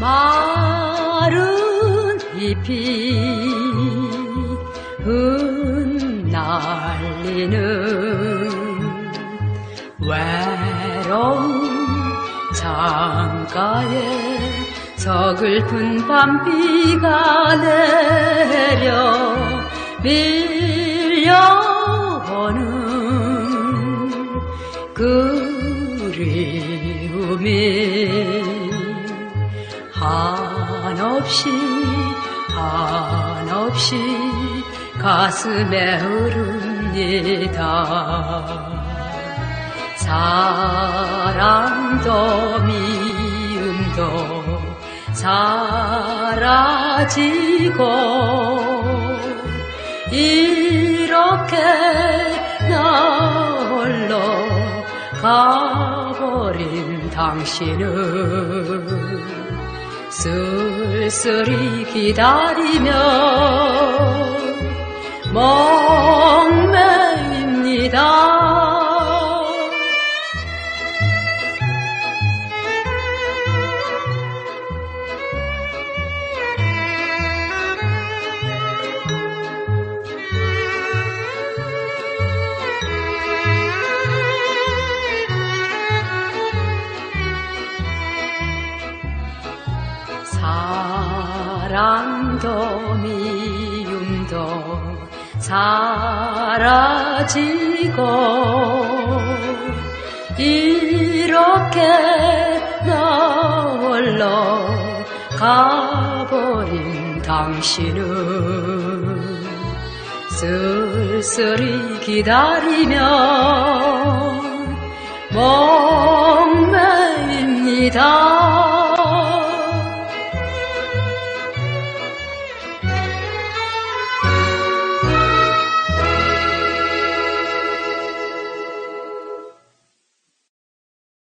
밤비 흩날리는 외로운 창가에 서글픈 밤비가 내려 밀려오는 그리움이 한없이 한없이 가슴에 흐릅니다. 사랑도 미움도 사라지고 이렇게 나 홀로 가버린 당신을 쓸쓸히 기다리며 사랑도 미움도 사라지고 이렇게 나 홀로 가버린 당신을 쓸쓸히 기다리며